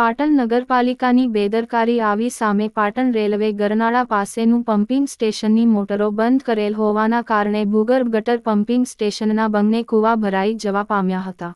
પાટણ નગરપાલિકાની બેદરકારી આવી સામે પાટણ રેલવે ગરનાળા પાસેનું પમ્પિંગ સ્ટેશનની મોટરો બંધ કરેલ હોવાના કારણે ભૂગર્ભ ગટર પમ્પિંગ સ્ટેશનના બંને કૂવા ભરાઈ જવા પામ્યા હતા.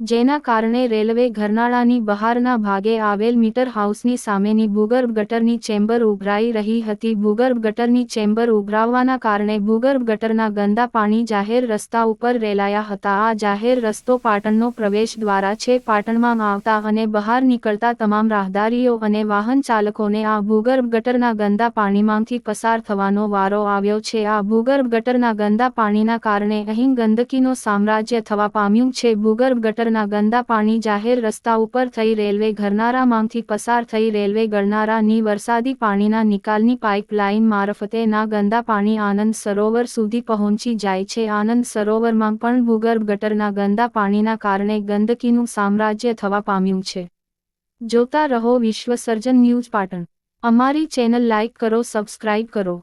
જેના કારણે રેલવે ઘરનાળાની બહારના ભાગે આવેલ મીટર હાઉસની સામેની ભૂગર્ભ ગટરની ચેમ્બર ઉભરાઈ રહી હતી. ભૂગર્ભ ગટરની ચેમ્બર ઉભરાવવાના કારણે ભૂગર્ભ ગટરના ગંદા પાણી જાહેર રસ્તા ઉપર રેલાયા હતા. આ જાહેર રસ્તો પાટણનો પ્રવેશ દ્વારા છે. પાટણમાં આવતા અને બહાર નીકળતા તમામ રાહદારીઓ અને વાહન ચાલકોને આ ભૂગર્ભ ગટરના ગંદા પાણીમાંથી પસાર થવાનો વારો આવ્યો છે. આ ભૂગર્ભ ગટરના ગંદા પાણીના કારણે અહીં ગંદકીનો સામ્રાજ્ય થવા પામ્યું છે. ભૂગર્ભ ગટરના ગંદા પાણી જાહેર રસ્તા ઉપર થઈ રેલવે ઘરનારામાંથી પસાર થઈ રેલવે ગળનારાની વરસાદી પાણીના નિકાલની પાઇપલાઇન મારફતે ના ગંદા પાણી આનંદ સરોવર સુધી પહોંચી જાય છે. આનંદ સરોવરમાં પણ ભૂગર્ભ ગટરના ગંદા પાણીના કારણે ગંદકીનું સામ્રાજ્ય થવા પામ્યું છે. જોતા રહો વિશ્વ સર્જન ન્યૂઝ પાટણ. અમારી ચેનલ લાઇક કરો, સબસ્ક્રાઇબ કરો.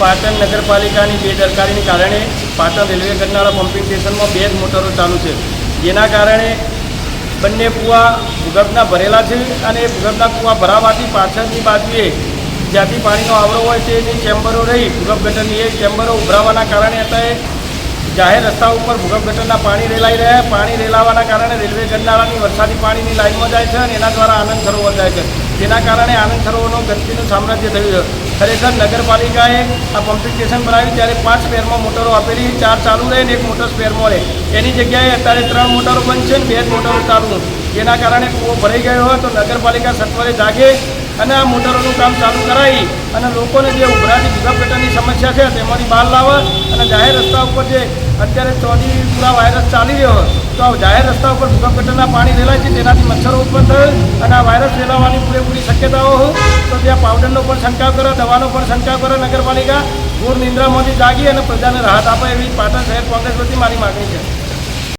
પાટણ નગરપાલિકાની બેદરકારીને કારણે પાટણ રેલવે ગરનાળા પમ્પિંગ સ્ટેશનમાં બે જ મોટરો ચાલુ છે. જેના કારણે બંને કૂવા ભૂગર્ભના ભરેલા છે અને ભૂગર્ભના કૂવા ભરાવાથી પાછળની બાજુએ જ્યાંથી પાણીનો આવરો હોય તે જે ચેમ્બરો રહી ભૂગર્ભ ગટરની એ ચેમ્બરો ઉભરાવાના કારણે અત્યારે જાહેર રસ્તા ઉપર ભૂગર્ભ ગટરના પાણી રેલાઈ રહ્યા પાણી રેલાવાના કારણે રેલવે ગરનાળાની વરસાદી પાણીની લાઇનમાં જાય છે અને એના દ્વારા આનંદ સરોવર જાય છે. જેના કારણે આનંદ સરોવરનો ગંદકીનું સામ્રાજ્ય થયું છે. ખરેખર નગરપાલિકાએ આ પમ્પિંગ સ્ટેશન બનાવ્યું ત્યારે પાંચ સ્પેરમાં મોટરો આપેલી ચાર ચાલુ રહે ને એક મોટર સ્પેરમાં રહે એની જગ્યાએ અત્યારે ત્રણ મોટરો બંધ છે ને બે મોટરો ચાલુ જેના કારણે કૂવો ભરાઈ ગયો હોય તો નગરપાલિકા સત્વરે જાગે અને આ મોટરોનું કામ ચાલુ કરાવી અને લોકોને જે ઉભરાતી ભૂગર્ભ ગટરની સમસ્યા છે, તેમાંથી બહાર લાવે અને જાહેર રસ્તા ઉપર જે અત્યારે ચોથી પૂરા વાયરસ ચાલી રહ્યો તો આ જાહેર રસ્તા ઉપર ભૂગર્ભ ગટરના પાણી રેલાય છે, તેનાથી મચ્છરો ઉત્પન્ન થયો અને આ વાયરસ ફેલાવવાની પૂરેપૂરી શક્યતાઓ હોય, તો ત્યાં પાવડરનો પણ છંટકાવ કરો, દવાનો પણ છંટકાવ કરો, નગરપાલિકા ઘોર નિંદ્રામાંથી જાગી અને પ્રજાને રાહત આપે એવી પાટણ શહેર કોંગ્રેસ વતી મારી માગણી છે.